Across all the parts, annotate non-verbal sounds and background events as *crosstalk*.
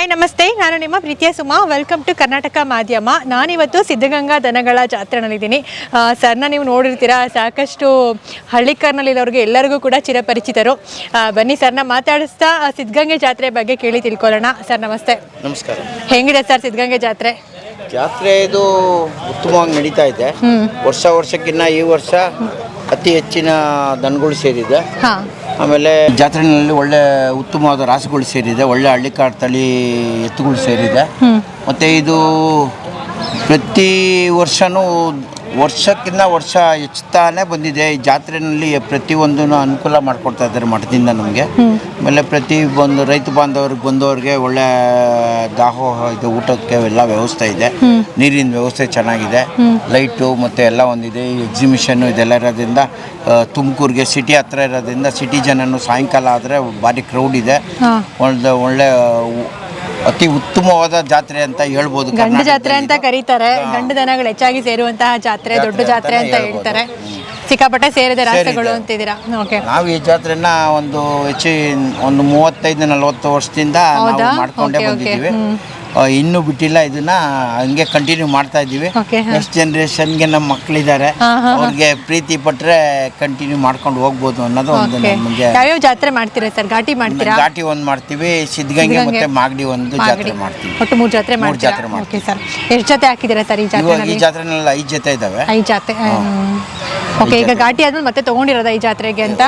Hi ನಮಸ್ತೆ. ನಾನು ನಿಮ್ಮ ಪ್ರೀತಿಯ ಸುಮಾ. ವೆಲ್ಕಮ್ ಟು ಕರ್ನಾಟಕ ಮಾಧ್ಯಮ ನಾನಿವತ್ತು ಸಿದ್ಧಗಂಗಾ ದನಗಳ ಜಾತ್ರೆನಲ್ಲಿದ್ದೀನಿ ಸರ್ನ ನೀವು ನೋಡಿರ್ತೀರಾ ಸಾಕಷ್ಟು ಹಳ್ಳಿಕರ್ನಲ್ಲಿರೋರಿಗೆ ಎಲ್ಲರಿಗೂ ಕೂಡ ಚಿರಪರಿಚಿತರು. ಬನ್ನಿ ಸರ್ನ ಮಾತಾಡಿಸ್ತಾ ಸಿದ್ಧಗಂಗೆ ಜಾತ್ರೆ ಬಗ್ಗೆ ಕೇಳಿ ತಿಳ್ಕೊಳ್ಳೋಣ. ಸರ್ ನಮಸ್ತೆ. ನಮಸ್ಕಾರ. ಹೆಂಗಿದೆ ಸರ್ ಸಿದ್ಧಗಂಗೆ ಜಾತ್ರೆ? ಜಾತ್ರೆ ಇದು ಉತ್ತಮವಾಗಿ ನಡೀತಾ ಇದೆ. ವರ್ಷ ವರ್ಷಕ್ಕಿಂತ ಈ ವರ್ಷ ಅತಿ ಹೆಚ್ಚಿನ ದನಗಳು ಸೇರಿದೆ. ಹಾಂ. ಆಮೇಲೆ ಜಾತ್ರೆನಲ್ಲಿ ಒಳ್ಳೆ ಉತ್ತಮವಾದ ರಾಸುಗಳು ಸೇರಿದೆ ಒಳ್ಳೆ ಹಳ್ಳಿಕಾಡು ತಳಿ ಎತ್ತುಗಳು ಸೇರಿದೆ. ಮತ್ತು ಇದು ಪ್ರತಿ ವರ್ಷವೂ ವರ್ಷಕ್ಕಿಂತ ವರ್ಷ ಹೆಚ್ಚುತ್ತಾನೆ ಬಂದಿದೆ. ಈ ಜಾತ್ರೆಯಲ್ಲಿ ಪ್ರತಿಯೊಂದೂ ಅನುಕೂಲ ಮಾಡಿಕೊಡ್ತಾ ಇದ್ದಾರೆ ಮಠದಿಂದ ನಮಗೆ. ಆಮೇಲೆ ಪ್ರತಿ ಒಂದು ರೈತ ಬಾಂಧವ್ರಿಗೆ ಬಂದವ್ರಿಗೆ ಒಳ್ಳೆ ದಾಹೋಹ ಇದು ಊಟಕ್ಕೆ ಎಲ್ಲ ವ್ಯವಸ್ಥೆ ಇದೆ. ನೀರಿನ ವ್ಯವಸ್ಥೆ ಚೆನ್ನಾಗಿದೆ. ಲೈಟು ಮತ್ತು ಎಲ್ಲ ಒಂದಿದೆ. ಈ ಎಕ್ಸಿಬಿಷನ್ನು ಇದೆಲ್ಲ ಇರೋದ್ರಿಂದ ತುಮಕೂರಿಗೆ ಸಿಟಿ ಹತ್ರ ಇರೋದ್ರಿಂದ ಸಿಟಿ ಜನನು ಸಾಯಂಕಾಲ ಆದರೆ ಭಾರಿ ಕ್ರೌಡ್ ಇದೆ. ಒಂದು ಒಳ್ಳೆ ಅತಿ ಉತ್ತಮವಾದ ಜಾತ್ರೆ ಅಂತ ಹೇಳ್ಬೋದು ಗಂಡು ಜಾತ್ರೆ ಅಂತ. ಕರೀತಾರೆ. ಗಂಡು ದನಗಳು ಹೆಚ್ಚಾಗಿ ಸೇರುವಂತಹ ಜಾತ್ರೆ ದೊಡ್ಡ ಜಾತ್ರೆ ಅಂತ ಹೇಳ್ತಾರೆ. ಸಿಕ್ಕಾಪಟ್ಟೆ ಸೇರಿದೆ ರಾಷ್ಟ್ರಗಳು. ಅಂತಿದ್ದೀರಾ? ಓಕೆ. ನಾವು ಈ ಜಾತ್ರೆನ ಒಂದು ಹೆಚ್ಚು ಒಂದು ಮೂವತ್ತೈದು ನಲವತ್ತು ವರ್ಷದಿಂದ ನಾವು? ಮಾಡ್ಕೊಂಡೇ. ಬಂದಿದ್ದೀವಿ. ಇನ್ನೂ ಬಿಟ್ಟಿಲ್ಲ ಇದನ್ನ ಹಂಗೆ ಕಂಟಿನ್ಯೂ ಮಾಡ್ತಾ ಇದ್ದೀವಿ. ನೆಕ್ಸ್ಟ್ ಜನರೇಷನ್ ನೆಕ್ಸ್ಟ್ ಜನ್ರೇಷನ್ಗೆ ನಮ್ಮ ಮಕ್ಕಳಿದ್ದಾರೆ. ಅವ್ರಿಗೆ ಪ್ರೀತಿ ಪಟ್ರೆ ಕಂಟಿನ್ಯೂ ಮಾಡ್ಕೊಂಡು ಹೋಗ್ಬೋದು ಅನ್ನೋದು ಒಂದು ನಮಗೆ ಯಾವ್ಯಾವ ಜಾತ್ರೆ ಮಾಡ್ತೀರಾ ಸರ್? ಘಾಟಿ ಮಾಡ್ತೀರಾ? ಘಾಟಿ ಒಂದು ಮಾಡ್ತೀವಿ ಸಿದ್ಧಗಂಗೆ. ಮತ್ತೆ ಮಾಗಡಿ ಒಂದು ಜಾತ್ರೆ ಮಾಡ್ತೀವಿ. ಒಟ್ಟು ಮೂರು ಜಾತ್ರೆ ಮೂರು ಜಾತ್ರೆ ಮಾಡ್ತೀವಿ. ಸರ್ ಎಷ್ಟು ಜೊತೆ ಹಾಕಿದ್ದೀರಾ ಸರ್ ಈ ಜಾತ್ರೆ ಈ ಜಾತ್ರೆನಲ್ಲಿ? ಜಾತ್ರೆನಲ್ಲಿ ಐದು ಜೊತೆ ಇದ್ದಾವೆ ಐದು ಜಾತ್ರೆ. ಓಕೆ ಈಗ ಘಾಟಿ ಆದ್ಮೇಲೆ ಮತ್ತೆ ತಗೊಂಡಿರೋದ ಈ ಜಾತ್ರೆಗೆ ಅಂತ?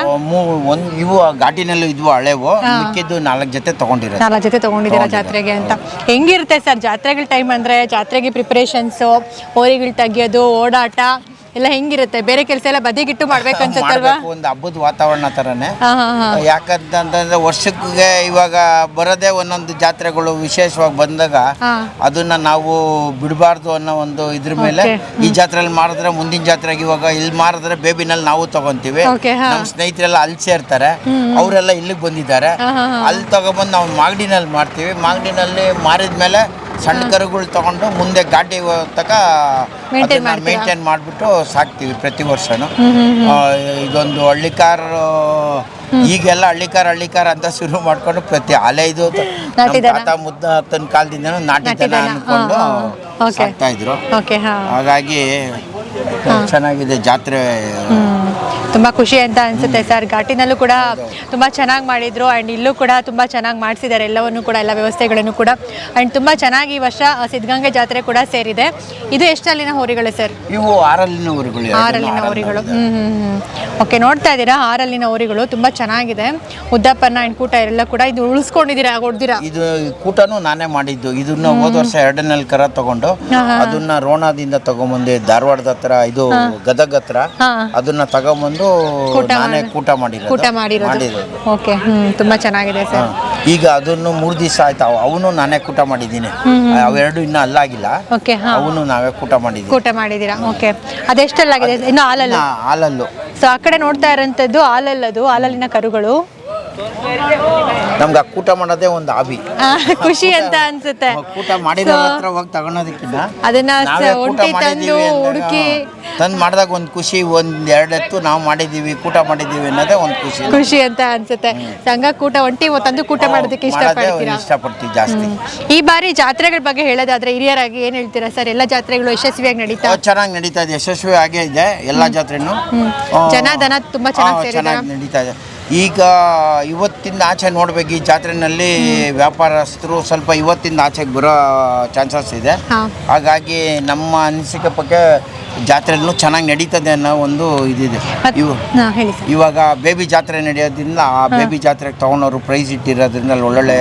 ಒಂದು ಇವು ಘಾಟಿನಲ್ಲೂ ಇದ್ವು ಹಳೆವು. ಮಿಕ್ಕಿದ್ದು ನಾಲ್ಕು ಜೊತೆ ತಗೊಂಡಿರೋ ನಾಲ್ಕು ಜೊತೆ ತಗೊಂಡಿದ್ದೀರಾ ಜಾತ್ರೆಗೆ ಅಂತ. ಹೆಂಗಿರುತ್ತೆ ಸರ್ ಜಾತ್ರೆಗಳ ಟೈಮ್ ಅಂದ್ರೆ ಜಾತ್ರೆಗೆ ಪ್ರಿಪ್ರೇಷನ್ಸು ಹೋರಿಗಳು ತೆಗಿಯೋದು ಓಡಾಟ? ಎಲ್ಲ ಹೆಂಗಿರುತ್ತೆ? ಬೇರೆ ಕೆಲಸ ಎಲ್ಲ ಬದಿಗಿಟ್ಟು ಮಾಡ್ಬೇಕು ಅನ್ಸುತ್ತಲ್ವಾ? ಮಾಡ್ಬೇಕು ಒಂದು ಹಬ್ಬದ ವಾತಾವರಣ ತರನೇ. ಹಾ ಹಾ ಹಾ. ಯಾಕಂತಂದ್ರೆ ವರ್ಷಕ್ಕೆ ಇವಾಗ ಬರೋದೇ ಒಂದೊಂದು ಜಾತ್ರೆಗಳು ವಿಶೇಷವಾಗಿ ಬಂದಾಗ ಹಾ. ಅದನ್ನ ನಾವು ಬಿಡಬಾರ್ದು ಅನ್ನೋ ಒಂದು ಇದ್ರ ಮೇಲೆ ಈ ಜಾತ್ರೆಯಲ್ಲಿ ಮಾಡಿದ್ರೆ ಮುಂದಿನ ಜಾತ್ರೆಗೆ ಇವಾಗ ಇಲ್ಲಿ ಮಾರಿದ್ರೆ ಬೇಬಿನಲ್ಲಿ ನಾವು ತಗೊಂತೀವಿ. Okay, ಹಾ. ನಮ್ಮ ಸ್ನೇಹಿತರೆಲ್ಲ ಅಲ್ಲಿ ಸೇರ್ತಾರೆ. ಅವರೆಲ್ಲ ಇಲ್ಲಿಗೆ ಬಂದಿದ್ದಾರೆ. ಹಾ, ಹಾ, ಹಾ. ಅಲ್ಲಿ ತಗೊಂಬಂದು ನಾವು ಮಾಗಡಿನಲ್ಲಿ ಮಾಡ್ತೀವಿ. ಮಾಗಡಿನಲ್ಲಿ ಮಾರಿದ ಮೇಲೆ ಸಣ್ಣ ಕರುಗಳು ತಗೊಂಡು ಮುಂದೆ ಗಾಡಿ ತಕ? ಮೇಂಟೈನ್ ಮಾಡಿಬಿಟ್ಟು ಸಾಕ್ತೀವಿ ಪ್ರತಿ ವರ್ಷನೂ ಇದೊಂದು ಹಳ್ಳಿಕಾರ್ ಈಗೆಲ್ಲ ಹಳ್ಳಿಕಾರ್ ಹಳ್ಳಿಕಾರ ಅಂತ ಶುರು ಮಾಡ್ಕೊಂಡು ಪ್ರತಿ ಅಲೆ ಇದು. ತಾತ ಮುದ್ದಾತನ ಕಾಲದಿಂದನೂ ನಾಟಿ ನಾಟಿ ದನ. ಅನ್ಕೊಂಡು. ಸಾಕ್ತಾ ಇದ್ರು ಹಾಗಾಗಿ ಚೆನ್ನಾಗಿದೆ ಜಾತ್ರೆ. ತುಂಬಾ ಖುಷಿ ಅಂತ ಅನ್ಸುತ್ತೆ ಸರ್. ಘಾಟಿನಲ್ಲೂ ಕೂಡ ತುಂಬಾ ಚೆನ್ನಾಗಿ ಮಾಡಿದ್ರು ಅಂಡ್ ಇಲ್ಲೂ ಕೂಡ ತುಂಬಾ ಚೆನ್ನಾಗಿ ಮಾಡಿಸಿದ್ದಾರೆ ಎಲ್ಲವನ್ನು ಕೂಡ ಎಲ್ಲ ವ್ಯವಸ್ಥೆಗಳನ್ನು ಕೂಡ. ಅಂಡ್ ತುಂಬಾ ಚೆನ್ನಾಗಿ ಈ ವರ್ಷ ಸಿದ್ಧಗಂಗೆ ಜಾತ್ರೆ ಕೂಡ ಸೇರಿದೆ. ಇದು ಎಷ್ಟಲ್ಲಿನ ಹೋರಿಗಳು ಸರ್? ಇವು ಆರಲ್ಲಿನ ಹೋರಿಗಳು ಆರಲ್ಲಿನ ಹೋರಿಗಳು. ಓಕೆ ನೋಡ್ತಾ ಇದ್ದೀರಾ? ಆರಲ್ಲಿನ ಹೋರಿಗಳು ತುಂಬಾ ಚೆನ್ನಾಗಿದೆ. ಉದ್ದಪ್ಪನ ಅಂಡ್ ಕೂಟ ಎಲ್ಲ ಕೂಡ ಇದು ಉಳಿಸ್ಕೊಂಡಿದ್ದೀರಾ ಹೊಡ್ದಿರಾ? ಇದು ಕೂಟನು ನಾನೇ ಮಾಡಿದ್ದು. ಇದನ್ನ ಹೋದ ವರ್ಷ ಎರಡನಲ್ಲಿ ಕರ ತಗೊಂಡು. ಅದನ್ನ ರೋಣದಿಂದ ತಗೊಂಬಂದೆ ಧಾರವಾಡದ ಹತ್ರ ಇದು ಗದಗ ಹತ್ರ ಅದನ್ನ ಅದನ್ನ ತಗೊಂಬಂದು ಕೂಟ ನಾನೇ ಮಾಡಿ- ಕೂಟ ಮಾಡಿರೋದು. ಕೂಟ ಮಾಡಿರೋದು. ಮಾಡಿರೋದು. ಓಕೆ ಹ್ಮ್ ತುಂಬಾ ಚೆನ್ನಾಗಿದೆ ಸರ್. ಹಾ. ಈಗ ಅದನ್ನು ಮೂರು ದಿವಸ ಆಯ್ತು. ಅವ್- ಅವನು ನಾನೇ ಕೂಟ ಮಾಡಿದ್ದೀನಿ. ಅವೆರಡು ಇನ್ನೂ ಅಲ್ಲಾಗಿಲ್ಲ. ಓಕೆ ಹಾ. ಅವನು ನಾವೇ ಕೂಟ ಮಾಡಿದ್ದೀವಿ. ಕೂಟ ಮಾಡಿದೀರಾ ಓಕೆ ಅದೆಷ್ಟಲ್ಲಾಗಿದೆ ಇನ್ನು ಹಾಲಲ್ಲ? ಇನ್ನ ಹಾಲಲ್ಲು. ಸೊ ಆ ಕಡೆ ನೋಡ್ತಾ ಇರೋಂಥದ್ದು ಹಾಲಲ್ಲದು ಹಾಲಲ್ಲಿನ ಕರುಗಳು? ನಮ್ಗೆ ಆ ಕೂಟ ಮಾಡೋದೇ ಒಂದು ಆಬಿ ಖುಷಿ ಅಂತ ಅನ್ಸುತ್ತೆ. ಕೂಟ ಮಾಡಿದ ಹತ್ರ ಹೋಗಿ ತಗೊಳೋದಕ್ಕಿಂತ ಅದನ್ನ ತಂದು ಹುಡುಕಿ ತಂದು ಮಾಡಿದಾಗ ಒಂದು ಖುಷಿ ಒಂದು ಎರಡು ಎತ್ತು ನಾವು ಮಾಡಿದ್ದೀವಿ ಕೂಟ ಮಾಡಿದ್ದೀವಿ ಅನ್ನೋದೇ ಒಂದು ಖುಷಿ. ಖುಷಿ ಅಂತ ಅನ್ಸುತ್ತೆ. ಸಂಘ ಕೂಟ ಒಂಟಿ ತಂದು ಕೂಟ ಮಾಡೋದಕ್ಕೆ ಮಾಡೋದೇ ಇಷ್ಟಪಡ್ತೀರಾ ಇಷ್ಟಪಡ್ತೀವಿ ಜಾಸ್ತಿ. ಈ ಬಾರಿ ಜಾತ್ರೆಗಳ ಬಗ್ಗೆ ಹೇಳೋದಾದ್ರೆ ಹಿರಿಯರಾಗಿ ಏನ್ ಹೇಳ್ತೀರಾ ಸರ್? ಎಲ್ಲ ಜಾತ್ರೆಗಳು ಯಶಸ್ವಿಯಾಗಿ ನಡೀತಾ? ಚೆನ್ನಾಗಿ ನಡೀತಾ ಇದೆ. ಯಶಸ್ವಿ ಆಗೇ ಇದೆ ಎಲ್ಲ ಜಾತ್ರೆನೂ. ಜನ ದನ ತುಂಬಾ ಚೆನ್ನಾಗಿ ನಡೀತಾ ಇದೆ. ಈಗ ಇವತ್ತಿಂದ ಆಚೆ ನೋಡ್ಬೇಕು ಈ ಜಾತ್ರೆನಲ್ಲಿ ವ್ಯಾಪಾರಸ್ಥರು ಸ್ವಲ್ಪ ಇವತ್ತಿಂದ ಆಚೆಗೆ ಬರೋ ಚಾನ್ಸಸ್ ಇದೆ. ಹಾಗಾಗಿ ನಮ್ಮ ಅನಿಸಿಕೆ ಬಗ್ಗೆ ಜಾತ್ರೆನೂ ಚೆನ್ನಾಗಿ ನಡೀತದೆ ಅನ್ನೋ ಒಂದು ಇದಿದೆ. ಇವು ಹೇಳಿ ಸರ್. ಇವಾಗ ಬೇಬಿ ಜಾತ್ರೆ ನಡೆಯೋದ್ರಿಂದ ಆ ಬೇಬಿ ಜಾತ್ರೆಗೆ ತಗೊಂಡವರು ಪ್ರೈಸ್ ಇಟ್ಟಿರೋದ್ರಿಂದ ಅಲ್ಲಿ ಒಳ್ಳೊಳ್ಳೆ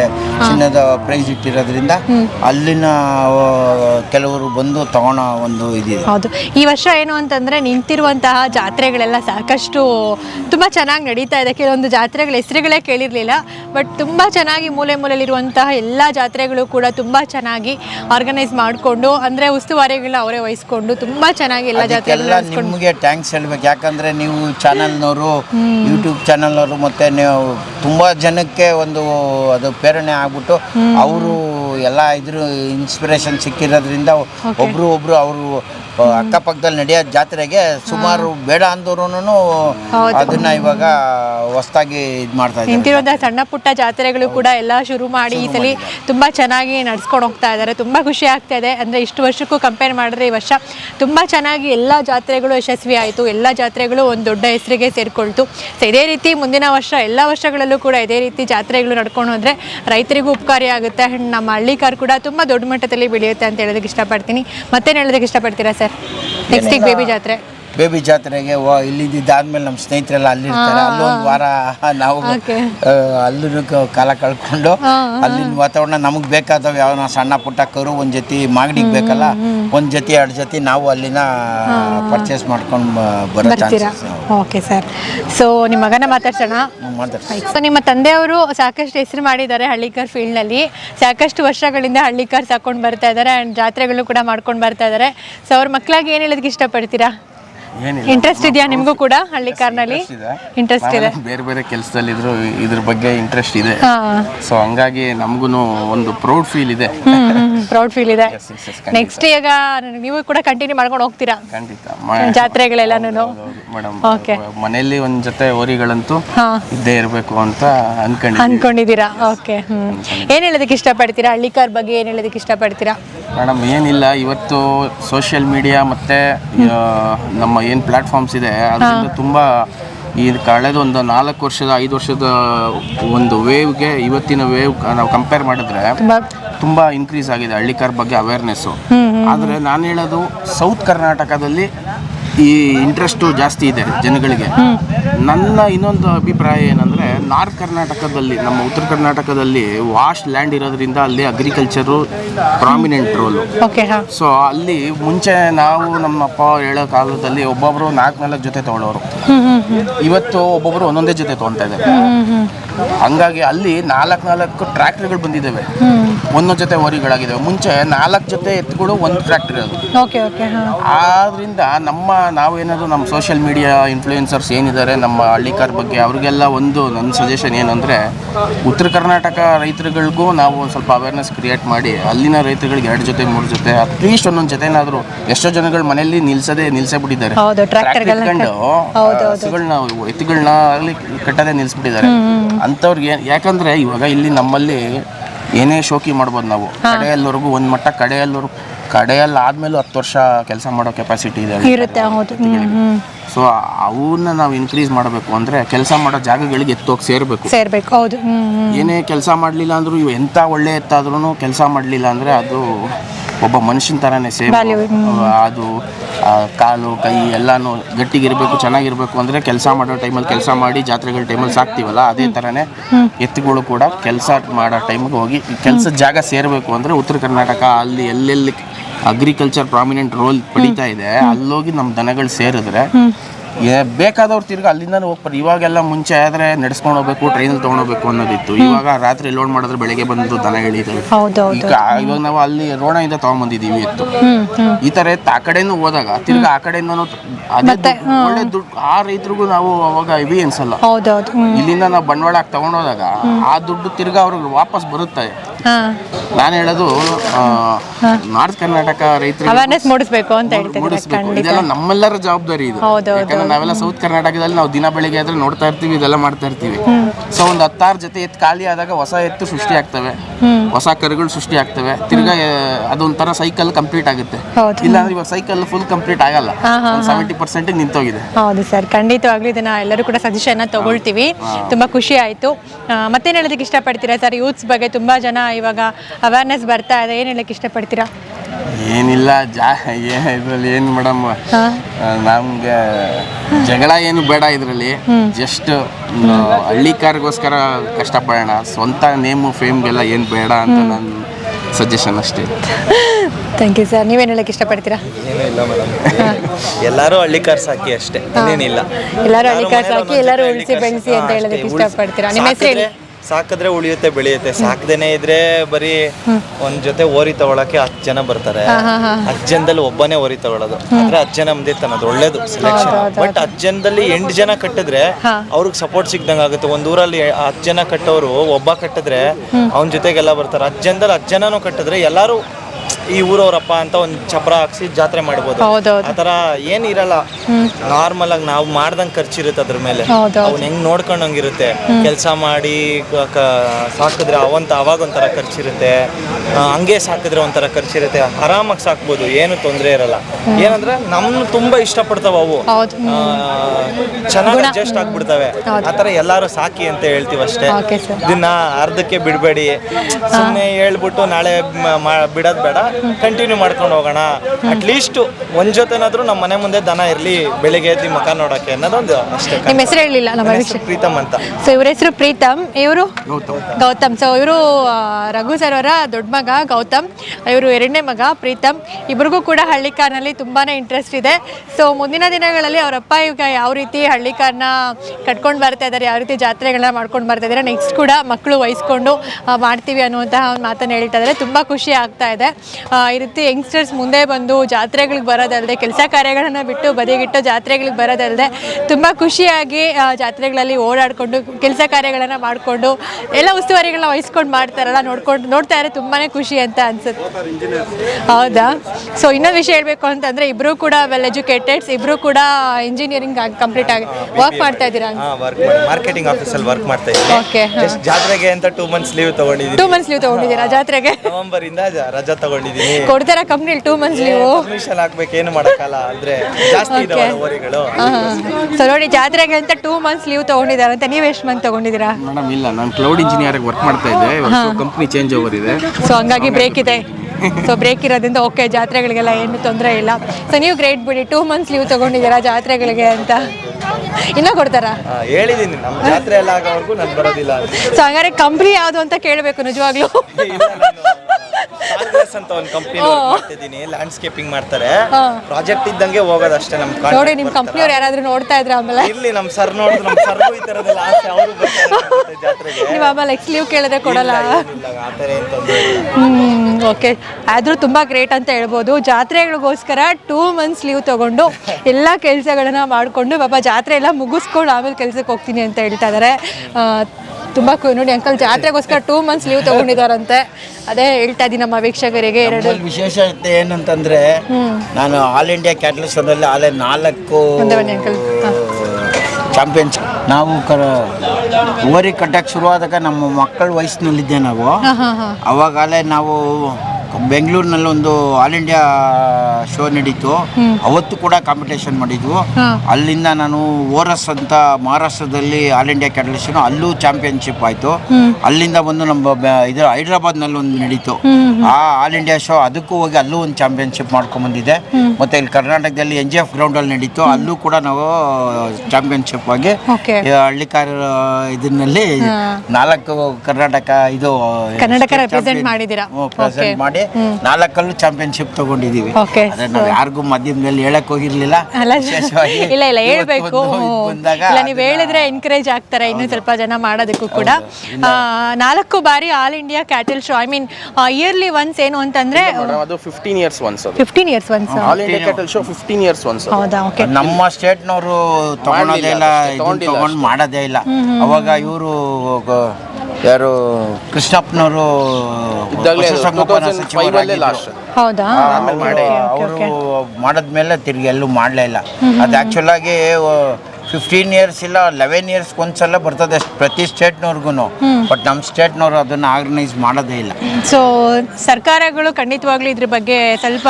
ಚಿನ್ನದ ಪ್ರೈಸ್ ಇಟ್ಟಿರೋದ್ರಿಂದ ಅಲ್ಲಿನ ಕೆಲವರು ಬಂದು ತಗೊಳ್ಳೋ ಒಂದು ಇದಿದೆ. ಹೌದು. ಈ ವರ್ಷ ಏನು ಅಂತಂದ್ರೆ ನಿಂತಿರುವಂತಹ ಜಾತ್ರೆಗಳೆಲ್ಲ ಸಾಕಷ್ಟು ತುಂಬಾ ಚೆನ್ನಾಗಿ ನಡೀತಾ ಇದೆ. ಕೆಲವೊಂದು ಜಾತ್ರೆಗಳ ಹೆಸರುಗಳೇ ಕೇಳಿರ್ಲಿಲ್ಲ. ಬಟ್ ತುಂಬಾ ಚೆನ್ನಾಗಿ ಮೂಲೆ ಮೂಲೆಯಲ್ಲಿರುವಂತಹ ಎಲ್ಲ ಜಾತ್ರೆಗಳು ಕೂಡ ತುಂಬಾ ಚೆನ್ನಾಗಿ ಆರ್ಗನೈಸ್ ಮಾಡಿಕೊಂಡು ಅಂದ್ರೆ ಉಸ್ತುವಾರಿಗಳನ್ನ ಅವರೇ ವಹಿಸ್ಕೊಂಡು ತುಂಬಾ ಚೆನ್ನಾಗಿ ಎಲ್ಲ ನಿಮಗೆ ಥ್ಯಾಂಕ್ಸ್ ಹೇಳ್ಬೇಕು. ಯಾಕಂದ್ರೆ ನೀವು ಚಾನಲ್ನವರು ಯೂಟ್ಯೂಬ್ ಚಾನಲ್ನವರು ಮತ್ತೆ ನೀವು ತುಂಬಾ ಜನಕ್ಕೆ ಒಂದು ಅದು ಪ್ರೇರಣೆ ಆಗ್ಬಿಟ್ಟು ಅವರು ಎಲ್ಲ ಇದ್ರ ಇನ್ಸ್ಪಿರೇಷನ್ ಸಿಕ್ಕಿರೋದ್ರಿಂದ ಒಬ್ರು ಒಬ್ರು ಅವರು ಅಕ್ಕಪಕ್ಕದಲ್ಲಿ ನಡೆಯೋ ಜಾತ್ರೆಗೆ ಸುಮಾರು ಬೇಡ ಹೌದು. ಅದನ್ನ ಇವಾಗ ಹೊಸದಾಗಿ ಇದು ಮಾಡ್ತಾ ಇದ್ದಾರೆ. ನಿಂತಿರುವಂತಹ ಸಣ್ಣ ಪುಟ್ಟ ಜಾತ್ರೆಗಳು ಕೂಡ ಎಲ್ಲ ಶುರು ಮಾಡಿ ಈ ಸಲ ತುಂಬಾ ಚೆನ್ನಾಗಿ ನಡ್ಸ್ಕೊಂಡು ಹೋಗ್ತಾ ಇದ್ದಾರೆ. ತುಂಬಾ ಖುಷಿ ಆಗ್ತಾ ಇದೆ. ಅಂದ್ರೆ ಇಷ್ಟು ವರ್ಷಕ್ಕೂ ಕಂಪೇರ್ ಮಾಡಿದ್ರೆ ಈ ವರ್ಷ ತುಂಬಾ ಚೆನ್ನಾಗಿ ಎಲ್ಲ ಜಾತ್ರೆಗಳು ಯಶಸ್ವಿ ಆಯಿತು. ಎಲ್ಲ ಜಾತ್ರೆಗಳು ಒಂದು ದೊಡ್ಡ ಹೆಸರಿಗೆ ಸೇರಿಕೊಳ್ತು. ಸೊ ಇದೇ ರೀತಿ ಮುಂದಿನ ವರ್ಷ, ಎಲ್ಲ ವರ್ಷಗಳಲ್ಲೂ ಕೂಡ ಇದೇ ರೀತಿ ಜಾತ್ರೆಗಳು ನಡ್ಕೊಂಡು ಹೋದರೆ ರೈತರಿಗೂ ಉಪಕಾರಿ ಆಗುತ್ತೆ. ಆ್ಯಂಡ್ ನಮ್ಮ ಹಳ್ಳಿಕಾರ್ ಕೂಡ ತುಂಬ ದೊಡ್ಡ ಮಟ್ಟದಲ್ಲಿ ಬೆಳೆಯುತ್ತೆ ಅಂತ ಹೇಳೋದಕ್ಕೆ ಇಷ್ಟಪಡ್ತೀನಿ. ಮತ್ತೇನು ಹೇಳೋದಕ್ಕೆ ಇಷ್ಟಪಡ್ತೀರಾ ಸರ್? ನೆಕ್ಸ್ಟಿಗೆ ಬೇಬಿ ಜಾತ್ರೆ. ಬೇಬಿ ಜಾತ್ರೆಗೆ ವ ಇಲ್ಲಿದ್ದಾದ್ಮೇಲೆ ನಮ್ಮ ಸ್ನೇಹಿತರೆಲ್ಲ ಅಲ್ಲಿರ್ತಾರೆ. ಅಲ್ಲೊಂದು ವಾರ ನಾವು ಅಲ್ಲಿ ಕಾಲ ಕಳ್ಕೊಂಡು ಅಲ್ಲಿನ ವಾತಾವರಣ ನಮಗೆ ಬೇಕಾದವು ಯಾವ ಸಣ್ಣ ಪುಟ್ಟ ಕರು ಒಂದ್ ಜೊತೆ ಮಾಗಡಿಗೆ ಬೇಕಲ್ಲ ಒಂದ್ ಜೊತೆ ಎರಡು ಜೊತೆ ನಾವು ಅಲ್ಲಿನ ಪರ್ಚೇಸ್ ಮಾಡ್ಕೊಂಡು ಬರೋ ಬರ್ತೀರಾ? Chances okay sir. ಸೊ ನಿಮ್ಮ ಮಗನ ಮಾತಾಡ್ಸೋಣ? ಮಾತಾಡ್ಸಿ. ಸೊ ನಿಮ್ಮ ತಂದೆಯವರು ಸಾಕಷ್ಟು ಹೆಸರು ಮಾಡಿದ್ದಾರೆ ಹಳ್ಳಿಕರ್ ಫೀಲ್ಡ್ನಲ್ಲಿ ಸಾಕಷ್ಟು ವರ್ಷಗಳಿಂದ ಹಳ್ಳಿಕರ್ ಸಾಕೊಂಡು ಬರ್ತಾ ಇದ್ದಾರೆ ಆ್ಯಂಡ್ ಜಾತ್ರೆಗಳು ಕೂಡ ಮಾಡ್ಕೊಂಡು ಬರ್ತಾ ಇದ್ದಾರೆ. ಸೊ ಅವ್ರ ಮಕ್ಕಳಾಗಿ ಏನು ಹೇಳೋದಕ್ಕೆ ಇಷ್ಟಪಡ್ತೀರಾ? ಇಂಟ್ರೆಸ್ಟ್ ಇದೆಯಾ ನಿಮಗೂ ಕೂಡ ಹಳ್ಳಿ ಕಾರ್ನಲ್ಲಿ? ಇಂಟ್ರೆಸ್ಟ್ ಇದೆ. ಬೇರೆ ಬೇರೆ ಬೇರೆ ಕೆಲಸದಲ್ಲಿದ್ರು ಇದ್ರ ಬಗ್ಗೆ ಇಂಟ್ರೆಸ್ಟ್ ಇದೆ. ಸೊ ಹಂಗಾಗಿ ನಮಗೂ ಒಂದು ಪ್ರೌಡ್ ಫೀಲ್ ಇದೆ. ಪ್ರೌಡ್ ಫೀಲ್ ಇದೆ. ನೆಕ್ಸ್ಟ್ ಈಗ ನೀವು ಕೂಡ ಕಂಟಿನ್ಯೂ ಮಾಡ್ಕೊಂಡು ಹೋಗ್ತೀರಾ? ಖಂಡಿತ. ಜಾತ್ರೆಗಳೆಲ್ಲನೂ ಮೇಡಮ್ ಓಕೆ ಮನೆಯಲ್ಲಿ ಒಂದ್ ಜೊತೆ ಓರಿಗಳಂತೂ ಇದ್ದೇ ಇರಬೇಕು ಅಂತ ಅನ್ಕೊಂಡ್ ಅನ್ಕೊಂಡಿದ್ದೀರಾ ಓಕೆ ಏನ್ ಹೇಳೋದಕ್ಕೆ ಇಷ್ಟಪಡ್ತೀರಾ? ಹಳ್ಳಿಕಾರ್ ಬಗ್ಗೆ ಏನು ಹೇಳೋದಕ್ಕೆ ಇಷ್ಟಪಡ್ತೀರಾ? ಮೇಡಮ್ ಏನಿಲ್ಲ. ಇವತ್ತು ಸೋಷಿಯಲ್ ಮೀಡಿಯಾ ಮತ್ತೆ ನಮ್ಮ ಏನು ಪ್ಲಾಟ್ಫಾರ್ಮ್ಸ್ ಇದೆ ಅದರಿಂದ ತುಂಬ ಈ ಕಳೆದ ಒಂದು ನಾಲ್ಕು ವರ್ಷದ ಐದು ವರ್ಷದ ಒಂದು ವೇವ್ಗೆ ಇವತ್ತಿನ ವೇವ್ ನಾವು ಕಂಪೇರ್ ಮಾಡಿದ್ರೆ ತುಂಬ ತುಂಬಾ ಇನ್ಕ್ರೀಸ್ ಆಗಿದೆ ಹಳ್ಳಿಕಾರ ಬಗ್ಗೆ ಅವೇರ್ನೆಸ್ಸು ಆದರೆ ನಾನು ಹೇಳೋದು ಸೌತ್ ಕರ್ನಾಟಕದಲ್ಲಿ ಈ ಇಂಟ್ರೆಸ್ಟು ಜಾಸ್ತಿ ಇದೆ ಜನಗಳಿಗೆ. ನನ್ನ ಇನ್ನೊಂದು ಅಭಿಪ್ರಾಯ ಏನಂದರೆ ನಾರ್ತ್ ಕರ್ನಾಟಕದಲ್ಲಿ ನಮ್ಮ ಉತ್ತರ ಕರ್ನಾಟಕದಲ್ಲಿ ವಾಶ್ ಲ್ಯಾಂಡ್ ಇರೋದ್ರಿಂದ ಅಲ್ಲಿ ಅಗ್ರಿಕಲ್ಚರು ಪ್ರಾಮಿನೆಂಟ್ ರೋಲು ಸೊ ಅಲ್ಲಿ ಮುಂಚೆ ನಾವು ನಮ್ಮ ಅಪ್ಪ ಹೇಳೋ ಕಾಲದಲ್ಲಿ ಒಬ್ಬೊಬ್ಬರು ನಾಲ್ಕು ನಾಲ್ಕು ಜೊತೆ ತೊಗೊಳೋರು ಹ್ಞೂ ಇವತ್ತು ಒಬ್ಬೊಬ್ಬರು ಒಂದೊಂದೇ ಜೊತೆ ತೊಗೊತಾ ಇದ್ದಾರೆ. ಹಂಗಾಗಿ ಅಲ್ಲಿ ನಾಲ್ಕು ನಾಲ್ಕು ಟ್ರ್ಯಾಕ್ಟರ್ಗಳು ಬಂದಿದ್ದಾವೆ. ಒಂದೊಂದು ಜೊತೆ ಓರಿಗಳಾಗಿದ್ದಾವೆ ಮುಂಚೆ ನಾಲ್ಕು ಜೊತೆ ಎತ್ತುಗಳು ಒಂದು ಟ್ರ್ಯಾಕ್ಟರ್ ಅದು ಆದ್ರಿಂದ ನಮ್ಮ ನಾವೇನಾದ್ರು ನಮ್ಮ ಸೋಷಿಯಲ್ ಮೀಡಿಯಾ ಇನ್ಫ್ಲೂಯೆನ್ಸರ್ಸ್ ಏನಿದ್ದಾರೆ ನಮ್ಮ ಹಳ್ಳಿಕಾರ್ ಬಗ್ಗೆ ಅವ್ರಿಗೆಲ್ಲ ಒಂದು ನನ್ನ ಸಜೆಷನ್ ಏನಂದರೆ ಉತ್ತರ ಕರ್ನಾಟಕ ರೈತರುಗಳಿಗೂ ನಾವು ಸ್ವಲ್ಪ ಅವೇರ್ನೆಸ್ ಕ್ರಿಯೇಟ್ ಮಾಡಿ ಅಲ್ಲಿನ ರೈತರುಗಳಿಗೆ ಎರಡು ಜೊತೆ ಮೂರು ಜೊತೆ ಅಟ್ಲೀಸ್ಟ್ ಒಂದೊಂದು ಜೊತೆನಾದರೂ ಎಷ್ಟೋ ಜನಗಳು ಮನೆಯಲ್ಲಿ ನಿಲ್ಸದೇ ನಿಲ್ಸೇ ಬಿಟ್ಟಿದ್ದಾರೆ. ಹಸುಗಳನ್ನ ಎತ್ತುಗಳನ್ನ ಕಟ್ಟದೆ ನಿಲ್ಸ್ಬಿಟ್ಟಿದ್ದಾರೆ. ಅಂಥವ್ರಿಗೆ ಯಾಕಂದ್ರೆ ಇವಾಗ ಇಲ್ಲಿ ನಮ್ಮಲ್ಲಿ ಏನೇ ಶೋಕಿ ಮಾಡ್ಬೋದು ನಾವು. ಕಡೆಯಲ್ಲವರೆಗೂ ಒಂದು ಮಟ್ಟ ಕಡೆಯಲ್ಲವರೆಗೂ ಕಡೆಯಲ್ಲಿ ಆದ್ಮೇಲೆ ಹತ್ತು ವರ್ಷ ಕೆಲಸ ಮಾಡೋ ಕೆಪಾಸಿಟಿ ಇದೆ ಇರುತ್ತೆ ಹೌದು. ಸೊ ಅವನ್ನ ನಾವು ಇನ್ಕ್ರೀಸ್ ಮಾಡಬೇಕು ಅಂದ್ರೆ ಕೆಲಸ ಮಾಡೋ ಜಾಗಗಳಿಗೆ ಎತ್ತೋಗಿ ಸೇರಬೇಕು. ಸೇರ್ಬೇಕು ಹೌದು. ಏನೇ ಕೆಲಸ ಮಾಡಲಿಲ್ಲ ಅಂದ್ರೂ ಇವು ಎಂಥ ಒಳ್ಳೆ ಎತ್ತಾದ್ರೂ ಕೆಲಸ ಮಾಡಲಿಲ್ಲ ಅಂದರೆ ಅದು ಒಬ್ಬ ಮನುಷ್ಯನ ಥರನೇ ಸೇಮ್ ಅದು ಆ, ಕಾಲು ಕೈ ಎಲ್ಲಾನು ಗಟ್ಟಿಗಿರಬೇಕು ಚೆನ್ನಾಗಿರ್ಬೇಕು ಅಂದರೆ ಕೆಲಸ ಮಾಡೋ ಟೈಮಲ್ಲಿ ಕೆಲಸ ಮಾಡಿ ಜಾತ್ರೆಗಳ ಟೈಮಲ್ಲಿ ಸಾಕ್ತೀವಲ್ಲ ಅದೇ ಥರನೇ ಎತ್ತುಗಳು ಕೂಡ ಕೆಲಸ ಮಾಡೋ ಟೈಮಿಗೆ ಹೋಗಿ ಕೆಲಸ ಜಾಗ ಸೇರಬೇಕು ಅಂದರೆ ಉತ್ತರ ಕರ್ನಾಟಕ ಅಲ್ಲಿ ಎಲ್ಲೆಲ್ಲಿ ಅಗ್ರಿಕಲ್ಚರ್ ಪ್ರಾಮಿನೆಂಟ್ ರೋಲ್ ಪಡಿತಾ ಇದೆ ಅಲ್ಲೋಗಿ ನಮ್ಮ ದನಗಳು ಸೇರಿದ್ರೆ ಏ ಬೇಕಾದವ್ರು ತಿರ್ಗಿ ಅಲ್ಲಿಂದ ಹೋಗ್ತಾರೆ. ಇವಾಗೆಲ್ಲ ಮುಂಚೆ ಆದ್ರೆ ನಡೆಸ್ಕೊಂಡು ಹೋಗ್ಬೇಕು ಟ್ರೈನಲ್ಲಿ ತೊಗೊಂಡೋಗ್ಬೇಕು ಅನ್ನೋದಿತ್ತು. ಇವಾಗ ರಾತ್ರಿ ಲೋಡ್ ಮಾಡಿದ್ರೆ ಬೆಳಗ್ಗೆ ಬಂದು ದನ ಹೌದು ಈಗ ಇವಾಗ ನಾವು ಅಲ್ಲಿ ರೋಣ ತಗೊಂಬಂದಿದೀವಿ ಇತ್ತು ಈ ತರ ಎತ್ತು ಆ ಕಡೆನೂ ಹೋದಾಗ ತಿರ್ಗಿ ಆ ಕಡೆಯಿಂದನು ಅದೇ ಒಳ್ಳೆ ದುಡ್ಡು ಆ ರೈತರಿಗೂ ನಾವು ಅವಾಗ ಇವಿ ಅನ್ಸಲ್ಲ ಇಲ್ಲಿಂದ ನಾವು ಬಂಡವಾಳ ಹಾಕಿ ತಗೊಂಡೋದಾಗ ಆ ದುಡ್ಡು ತಿರ್ಗ ಅವ್ರಿಗೆ ವಾಪಸ್ ಬರುತ್ತೆ. ನಾನು ಹೇಳೋದು ನಾರ್ತ್ ಕರ್ನಾಟಕ ಅವೇರ್ನೆಸ್ ಮೂಡಿಸ್ಬೇಕು ಅಂತ ಹೇಳ್ತಿದ್ದೀರಾ ಇದೆಲ್ಲ ನಮ್ಮೆಲ್ಲರ ಜವಾಬ್ದಾರಿ ಇದು. ಯಾಕಂದ್ರೆ ನಾವೆಲ್ಲ ಸೌತ್ ಕರ್ನಾಟಕದಲ್ಲಿ ನಾವು ದಿನ ಬೆಳಿಗ್ಗೆ ಆದ್ರೆ ನೋಡ್ತಾ ಇರ್ತೀವಿ ಇದೆಲ್ಲ ಮಾಡ್ತಾ ಇರ್ತೀವಿ. ಸೊ ಒಂದು ಹತ್ತಾರು ಜೊತೆ ಎತ್ತು ಖಾಲಿ ಆದಾಗ ಹೊಸ ಎತ್ತು ಸೃಷ್ಟಿ ಆಗ್ತವೆ. ಹೊಸ ಕರುಗಳು ಸೃಷ್ಟಿ ಆಗ್ತವೆ. ತಿರ್ಗಾ ಅದೊಂಥರ ಸೈಕಲ್ ಕಂಪ್ಲೀಟ್ ಆಗುತ್ತೆ. ಇಲ್ಲ ಅಂದ್ರೆ ಇವಾಗ ಸೈಕಲ್ ಫುಲ್ ಕಂಪ್ಲೀಟ್ ಆಗಲ್ಲ. ಸೆವೆಂಟಿ ಪರ್ಸೆಂಟ್ ನಿಂತೋಗಿದೆ. ಹೌದು ಸರ್. ಖಂಡಿತವಾಗ್ಲೂ ಇದನ್ನ ಎಲ್ಲರೂ ಕೂಡ ಸಜೆಷನ್ ತಗೊಳ್ತೀವಿ. ತುಂಬಾ ಖುಷಿ ಆಯ್ತು. ಮತ್ತೇನ್ ಹೇಳೋದಕ್ಕೆ ಇಷ್ಟಪಡ್ತೀರಾ ಸರ್? ಯೂತ್ಸ್ ಬಗ್ಗೆ ತುಂಬಾ ಜನ ಇವಾಗ ಅವೇರ್ನೆಸ್ ಬರ್ತಾ ಇದೆ. ಏನು ಹೇಳಕ್ ಇಷ್ಟಪಡ್ತೀರಾ? ಏನಿಲ್ಲ ಜಾ ಇದ್ರಲ್ಲಿ ಏನ್ ಮೇಡಮ್ ಹಾಂ. ನಮ್ಗೆ ಜಗಳ ಏನು ಬೇಡ ಇದರಲ್ಲಿ. ಜಸ್ಟ್ ಹಳ್ಳಿಕಾರ್ಗೋಸ್ಕರ ಕಷ್ಟಪಡೋಣ. ಸ್ವಂತ ನೇಮು ಫೇಮ್ಗೆಲ್ಲ ಏನು ಬೇಡ ಅಂತ ನನ್ನ ಸಜೆಷನ್ ಅಷ್ಟೇ. ಥ್ಯಾಂಕ್ ಯು ಸರ್ ನೀವೇನು ಹೇಳಕ್ಕೆ ಇಷ್ಟಪಡ್ತೀರಾ? ಏನೂ ಇಲ್ಲ ಮೇಡಮ್ ಎಲ್ಲರೂ ಹಳ್ಳಿ ಕಾರ್ ಸಾಕಿ ಅಷ್ಟೇ. ಏನಿಲ್ಲ ಎಲ್ಲರೂ ಹಳ್ಳಿ ಕಾರ್ ಸಾಕಿ ಎಲ್ಲರೂ ಉಳಿಸಿ ಬೆಳೆಸಿ ಅಂತ ಹೇಳೋದಕ್ಕೆ. ಇಷ್ಟಪಡ್ತೀರಾ? ನಿಮ್ಮ ಹೆಸರು ಹೇಳಿ ಸಾಕಿದ್ರೆ ಉಳಿಯುತ್ತೆ ಬೆಳೆಯುತ್ತೆ. ಸಾಕದೇನೆ ಇದ್ರೆ ಬರೀ ಒಂದ್ ಜೊತೆ ಓರಿ ತಗೊಳಕ್ಕೆ ಹತ್ ಜನ ಬರ್ತಾರೆ. ಹತ್ತು ಜನದಲ್ಲಿ ಒಬ್ಬನೇ ಓರಿ ತಗೊಳ್ಳೋದು ಅಂದ್ರೆ ಹತ್ತು ಜನ ಮುಂದೆ ಅದು ಒಳ್ಳೇದು ಸೆಲೆಕ್ಷನ್ ಬಟ್ ಹತ್ತು ಜನದಲ್ಲಿ ಎಂಟು ಜನ ಕಟ್ಟಿದ್ರೆ ಅವ್ರಿಗೆ ಸಪೋರ್ಟ್ ಸಿಗ್ದಂಗ ಆಗುತ್ತೆ. ಒಂದ್ ಊರಲ್ಲಿ ಹತ್ತು ಜನ ಕಟ್ಟೋರು ಒಬ್ಬ ಕಟ್ಟಿದ್ರೆ ಅವನ ಜೊತೆಗೆಲ್ಲ ಬರ್ತಾರೆ. ಹತ್ತು ಜನದಲ್ಲಿ ಹತ್ತು ಜನನೂ ಕಟ್ಟಿದ್ರೆ ಎಲ್ಲಾರು ಈ ಊರವರಪ್ಪ ಅಂತ ಒಂದು ಚಪ್ರ ಹಾಕ್ಸಿ ಜಾತ್ರೆ ಮಾಡ್ಬೋದು. ಹೌದೌದು. ಆ ಥರ ಏನಿರಲ್ಲ ನಾರ್ಮಲ್ ಆಗಿ ನಾವು ಮಾಡ್ದಂಗೆ ಖರ್ಚಿರುತ್ತೆ ಅದ್ರ ಮೇಲೆ. ಅವ್ನ ಹೆಂಗ್ ನೋಡ್ಕೊಂಡಂಗಿರುತ್ತೆ. ಕೆಲಸ ಮಾಡಿ ಕ- ಸಾಕಿದ್ರೆ ಅವಂತ ಅವಾಗ ಒಂಥರ ಖರ್ಚಿರುತ್ತೆ. ಆ, ಹಂಗೆ ಸಾಕಿದ್ರೆ ಒಂಥರ ಖರ್ಚಿರುತ್ತೆ. ಆರಾಮಾಗಿ ಸಾಕ್ಬೋದು ಏನು ತೊಂದರೆ ಇರಲ್ಲ. ಏನಂದ್ರೆ ನಮ್ನ ತುಂಬಾ ಇಷ್ಟಪಡ್ತಾವ ಅವು. ಹೌದು. ಚೆನ್ನಾಗಿ ಅಡ್ಜಸ್ಟ್ ಆಗ್ಬಿಡ್ತವೆ. ಆ ಥರ ಎಲ್ಲಾರು ಸಾಕಿ ಅಂತ ಹೇಳ್ತೀವಿ ಅಷ್ಟೇ. Okay sir. ಇದನ್ನ ಅರ್ಧಕ್ಕೆ ಬಿಡಬೇಡಿ. ಸುಮ್ಮನೆ ಹೇಳ್ಬಿಟ್ಟು ನಾಳೆ ಮ- ಮಾ- ಬಿಡೋದ್ ಬೇಡ. ಕಂಟಿನ್ಯೂ ಮಾಡ್ಕೊಂಡು ಹೋಗೋಣ. ಅಟ್ಲೀಸ್ಟ್ ಒಂದ್ ಜೊತೆನಾದ್ರೂ ನಮ್ಮ ಮನೆ ಮುಂದೆ ದನ ಇರ್ಲಿ ಬೆಳಿಗ್ಗೆ ಎದ್ದು ಮಕ ನೋಡಕ್ಕೆ ಅನ್ನೋದೊಂದು ಅಷ್ಟೇ. ನಿಮ್ಮ ಹೆಸರು ಹೇಳಲಿಲ್ಲ ನಮ್ಮ ನನ್ನ ಹೆಸರು ಪ್ರೀತಮ್ ಅಂತ. ಸೊ ಇವ್ರ ಹೆಸರು ಪ್ರೀತಮ್. ಇವರು? ಗೌತಮ್. ಸೊ ಇವರು ರಘು ಸರ್ ಅವರ ದೊಡ್ಡ ಮಗ ಗೌತಮ್. ಇವರು ಎರಡನೇ ಮಗ ಪ್ರೀತಮ್. ಇಬ್ರಿಗೂ ಕೂಡ ಹಳ್ಳಿ ಕಾರ್ನಲ್ಲಿ ತುಂಬಾ ಇಂಟ್ರೆಸ್ಟ್ ಇದೆ. ಸೊ ಮುಂದಿನ ದಿನಗಳಲ್ಲಿ ಅವರಪ್ಪ ಈಗ ಯಾವ ರೀತಿ ಹಳ್ಳಿ ಕಾರ್ನ ಕಟ್ಕೊಂಡು ಬರ್ತಾ ಇದ್ದಾರೆ ಯಾವ ರೀತಿ ಜಾತ್ರೆಗಳನ್ನ ಮಾಡ್ಕೊಂಡು ಬರ್ತಾ ಇದ್ದಾರೆ ನೆಕ್ಸ್ಟ್ ಕೂಡ ಮಕ್ಕಳು ವಹಿಸ್ಕೊಂಡು ಆ, ಮಾಡ್ತೀವಿ ಅನ್ನುವಂತಹ ಒಂದು ಮಾತನ್ನು ಹೇಳ್ತಾ ಇದ್ದಾರೆ ತುಂಬ ಖುಷಿ ಆಗ್ತಾ ಇದೆ. ಈ ರೀತಿ ಯಂಗ್ಸ್ಟರ್ಸ್ ಮುಂದೆ ಬಂದು ಜಾತ್ರೆಗಳಿಗೆ ಬರೋದಲ್ಲದೆ ಕೆಲಸ ಕಾರ್ಯಗಳನ್ನು ಬಿಟ್ಟು ಬದಿಗಿಟ್ಟು ಜಾತ್ರೆಗಳಿಗೆ ಬರೋದಲ್ಲದೆ ತುಂಬ ಖುಷಿಯಾಗಿ ಜಾತ್ರೆಗಳಲ್ಲಿ ಓಡಾಡಿಕೊಂಡು ಕೆಲಸ ಕಾರ್ಯಗಳನ್ನು ಮಾಡಿಕೊಂಡು ಎಲ್ಲ ಉಸ್ತುವಾರಿಗಳನ್ನ ವಹಿಸ್ಕೊಂಡು ಮಾಡ್ತಾರಲ್ಲ ನೋಡ್ಕೊಂಡು ನೋಡ್ತಾ ಇದ್ರೆ ತುಂಬಾ ಖುಷಿ ಅಂತ ಅನ್ಸುತ್ತೆ. ಹೌದಾ? ಸೊ ಇನ್ನೊಂದು ವಿಷಯ ಹೇಳಬೇಕು ಅಂತಂದ್ರೆ ಇಬ್ರೂ ಕೂಡ ವೆಲ್ ಎಜುಕೇಟೆಡ್ಸ್ ಇಬ್ರೂ ಕೂಡ ಇಂಜಿನಿಯರಿಂಗ್ ಕಂಪ್ಲೀಟ್ ಆಗಿ ವರ್ಕ್ ಮಾಡ್ತಾ ಇದ್ದೀರಾ? ಮಾರ್ಕೆಟಿಂಗ್ ಆಫೀಸಲ್ಲಿ ವರ್ಕ್ ಮಾಡ್ತಾ ಇದ್ದೀನಿ. ಓಕೆ ಜಾತ್ರೆಗೆ ಅಂತ ಟೂ ಮಂತ್ಸ್ ಲೀವ್ ಟೂ ತಗೊಂಡಿದ್ದೀನಿ ಮಂತ್ಸ್ ಲೀವ್ ತಗೊಂಡಿದ್ದೀರಾ ಜಾತ್ರೆಗೆ? ನವೆಂಬರ್ ಇಂದ ಜ- ರಜಾ ತಗೊಂಡಿದ್ದೀನಿ. ಕೊಡ್ತಾರಾ ಕಂಪ್ನಿಲಿ ಟೂ ಮಂತ್ಸ್ ಲೀವ್ ಪರ್ಮಿಷನ್ ಹಾಕ್ಬೇಕು ಏನು ಮಾಡಕ್ಕಲ್ಲ. ಅಂದ್ರೆ ಜಾಸ್ತಿ ಇದಾವೆ ಓರಿಗಳು ಸೊ ನೋಡಿ ಜಾತ್ರೆಗೆ ಅಂತ ಟೂ ಮಂತ್ಸ್ ಲೀವ್ ತೊಗೊಂಡಿದ್ದಾರಂತೆ ನೀವು ಎಷ್ಟು ಮಂತ್ ತಗೊಂಡಿದ್ದೀರಾ? ಮೇಡಮ್ ಇಲ್ಲ ನಾನು ಕ್ಲೌಡ್ ಇಂಜಿನಿಯರ್ ವರ್ಕ್ ಮಾಡ್ತಾ ಇದ್ದೆ. ಕಂಪ್ನಿ ಚೇಂಜ್ ಓವರ್ ಇದೆ ಸೊ ಹಂಗಾಗಿ ಬ್ರೇಕ್ ಇದೆ. ಸೊ ಬ್ರೇಕ್ ಇರೋದ್ರಿಂದ ಓಕೆ ಜಾತ್ರೆಗಳಿಗೆಲ್ಲ ಏನು ತೊಂದರೆ ಇಲ್ಲ. ಸೊ ನೀವು ಗ್ರೇಟ್ ಬಿಡಿ ಟೂ ಮಂತ್ಸ್ ಲೀವ್ ತಗೊಂಡಿದ್ದೀರಾ ಜಾತ್ರೆಗಳಿಗೆ ಅಂತ. ಇನ್ನ ಕೊಡ್ತಾರಾ? ಹಾ, ಹೇಳಿದ್ದೀನಿ ನಮ್ಮ ಜಾತ್ರೆ ಎಲ್ಲ ಆಗೋವರೆಗೂ ನಾನು ಬರೋದಿಲ್ಲ ಅಂತ. ಸೊ ಹಂಗಾರೆ ಕಂಪ್ನಿ ಯಾವುದು ಅಂತ ಕೇಳಬೇಕು ನಿಜವಾಗ್ಲೂ. ಇಲ್ಲ, ನಾನು Progress ಅಂತ ಒಂದು ಕಂಪ್ನಿ ಮಾಡ್ತಿದ್ದೀನಿ ಲ್ಯಾಂಡ್ಸ್ಕೇಪಿಂಗ್ ಮಾಡ್ತಾರೆ. ಪ್ರಾಜೆಕ್ಟ್ ಇದ್ದಂಗೆ ಹೋಗೋದು ಅಷ್ಟೇ ನಮ್ಮ ನೋಡಿ contract ನಿಮ್ಮ ಬರ್ತಾರೆ. ಕಂಪ್ನಿಯವ್ರು ಯಾರಾದರೂ ನೋಡ್ತಾ ಇದ್ರೆ ಆಮೇಲೆ? ಇರ್ಲಿ ನಮ್ಮ ಸರ್ ನೋಡಿದ್ರೆ ನಮ್ಮ ಸರ್ಗೂ ಈ ತರದಲ್ಲ ಆಸೆ ಅವರು ಬರ್ತಾರೆ ಜಾತ್ರೆಗೆ. *laughs* ನೀವು ಆಮೇಲೆ ಎಕ್ಸ್ ಲೀವ್ ಕೇಳಿದ್ರೆ ಕೊಡಲ್ಲ. ಇಲ್ಲ ಆ ಥರ ಏನು ತೊಂದರೆ ಇಲ್ಲ. ಓಕೆ ಆದ್ರೂ ತುಂಬಾ ಗ್ರೇಟ್ ಅಂತ ಹೇಳ್ಬೋದು. ಜಾತ್ರೆಗಳಿಗೋಸ್ಕರ ಟೂ ಮಂತ್ಸ್ ಲೀವ್ ತಗೊಂಡು ಎಲ್ಲ ಕೆಲಸಗಳನ್ನ ಮಾಡಿಕೊಂಡು ಪಾಪ ಜಾತ್ರೆ ಎಲ್ಲ ಮುಗಿಸ್ಕೊಂಡು ಆಮೇಲೆ ಕೆಲ್ಸಕ್ಕೆ ಹೋಗ್ತೀನಿ ಅಂತ ಹೇಳ್ತಾ ಇದ್ದಾರೆ ತುಂಬ ನೋಡಿ ಅಂಕಲ್ ಜಾತ್ರೆಗೋಸ್ಕರ ಟೂ ಮಂತ್ಸ್ ಲೀವ್ ತಗೊಂಡಿದಾರಂತೆ ಅದೇ ಹೇಳ್ತಾ ಇದ್ದೀನಿ ನಮ್ಮ ವೀಕ್ಷಕರಿಗೆ ಎರಡು ನಮ್ಮಲ್ಲಿ ವಿಶೇಷತೆ ಏನಂತಂದ್ರೆ ನಾನು ಆಲ್ ಇಂಡಿಯಾ ಕ್ಯಾಟಲ್ ಶೋನಲ್ಲಿ ಆಲೆ ನಾಲ್ಕು ಒಂದೇ ಬನ್ನಿ ಅಂಕಲ್ ಹಾಂ. ಚಾಂಪಿಯನ್ಸ್ ನಾವು ಕರ ಓರಿ ಕಟ್ಟಕ್ಕೆ ಶುರುವಾದಾಗ ನಮ್ಮ ಮಕ್ಕಳ ವಯಸ್ಸಿನಲ್ಲಿದ್ದೆ ನಾವು. ಹಾಂ ಹಾಂ ಹಾಂ. ಅವಾಗಲೇ ನಾವು ಬೆಂಗಳೂರಿನಲ್ಲಿ ಒಂದು ಆಲ್ ಇಂಡಿಯಾ ಶೋ ನಡೀತು. ಅವತ್ತು ಕೂಡ ಕಾಂಪಿಟೇಷನ್ ಮಾಡಿದ್ವು. ಅಲ್ಲಿಂದ ನಾನು ಓರಸ್ ಅಂತ ಮಹಾರಾಷ್ಟ್ರದಲ್ಲಿ ಆಲ್ ಇಂಡಿಯಾ ಕ್ಯಾಟಲ್ ಅಲ್ಲೂ ಚಾಂಪಿಯನ್ಶಿಪ್ ಆಯಿತು. ಅಲ್ಲಿಂದ ಬಂದು ನಮ್ಮ ಇದು ಹೈದ್ರಾಬಾದ್ನಲ್ಲಿ ಒಂದು ನಡೀತು. ಆ ಆಲ್ ಇಂಡಿಯಾ ಶೋ ಅದಕ್ಕೂ ಹೋಗಿ ಅಲ್ಲೂ ಒಂದು ಚಾಂಪಿಯನ್ಶಿಪ್ ಮಾಡ್ಕೊಂಬಂದಿದ್ದೆ ಮತ್ತೆ ಇಲ್ಲಿ ಕರ್ನಾಟಕದಲ್ಲಿ ಎನ್ ಜಿ ಎಫ್ ಗ್ರೌಂಡಲ್ಲಿ ನಡೀತು. ಅಲ್ಲೂ ಕೂಡ ನಾವು ಚಾಂಪಿಯನ್ಶಿಪ್ ಆಗಿ ಹಳ್ಳಿಕಾರ ಇದನ್ನಲ್ಲಿ ನಾಲ್ಕು ಕರ್ನಾಟಕ ಇದು ಕರ್ನಾಟಕ? Present Okay. ಮಾಡಿ ನಾಲ್ಕಲ್ಲೂ ಚಾಂಪಿಯನ್ಶಿಪ್ ತಗೊಂಡಿದೀವಿ. Okay. ಅದೇ ನಾವು ಯಾರಿಗೂ ಮಧ್ಯದಲ್ಲಿ ಹೇಳಕ್ ಹೋಗಿರ್ಲಿಲ್ಲ. ಅಲ್ಲ ವಿಶೇಷವಾಗಿ *laughs* ಇಲ್ಲ ಇಲ್ಲ ಇವತ್ತು ಹೇಳ್ಬೇಕು ಒಂದು ಇದು ಬಂದಾಗ ಇಲ್ಲ ನೀವು ಹೇಳಿದ್ರೆ ಎನ್ಕರೇಜ್ ಆಗ್ತಾರೆ. ಇನ್ನೂ ಸ್ವಲ್ಪ ಜನ ಮಾಡೋದಕ್ಕೂ ಕೂಡ. ಆ, ನಾಲ್ಕು ಬಾರಿ all India cattle show I mean yearly once ಏನು ಅಂತಂದ್ರೆ ಮೇಡಮ್ ಅದು ಫಿಫ್ಟೀನ್ ಇಯರ್ಸ್ ಒನ್ಸ್ ಅದು. Fifteen years once all India cattle show fifteen years once ಹೌದಾ? ಓಕೆ ನಮ್ಮ ಸ್ಟೇಟ್ನವರು ತಗೊಂಡೇ ಇಲ್ಲ ತಗೊಂಡಿಲ್ಲ ತಗೊಂಡು. ಮಾಡೋದೇ ಇಲ್ಲ. ಅವಾಗ ಇವರು ಯಾರು? ಕೃಷ್ಣಪ್ಪನವರು ಇದ್ದಾಗಲೇ ಪಶುಸಂಗೋಪನಾ 2005 ಅಲ್ಲೇ last. ಸಚಿವರಾಗಿದ್ರು ಹೌದಾ ಅವರು ಮಾಡಿದ್ಮೇಲೆ ತಿರ್ಗಿ ಎಲ್ಲೂ ಮಾಡಲೇ ಇಲ್ಲ. ಅದು ಆ್ಯಕ್ಚುಲ್ ಆಗಿ ಫಿಫ್ಟೀನ್ ಇಯರ್ಸ್ ಇಲ್ಲ ಲೆವೆನ್ ಇಯರ್ಸ್ ಒಂದ್ಸಲ ಬರ್ತದೆ ಪ್ರತಿ ಸ್ಟೇಟ್ನವ್ರಿಗೂ ಬಟ್ ನಮ್ಮ ಸ್ಟೇಟ್ನವರು ಅದನ್ನು ಆರ್ಗನೈಸ್ ಮಾಡೋದೇ ಇಲ್ಲ. ಸೊ ಸರ್ಕಾರಗಳು ಖಂಡಿತವಾಗ್ಲೂ ಇದ್ರ ಬಗ್ಗೆ ಸ್ವಲ್ಪ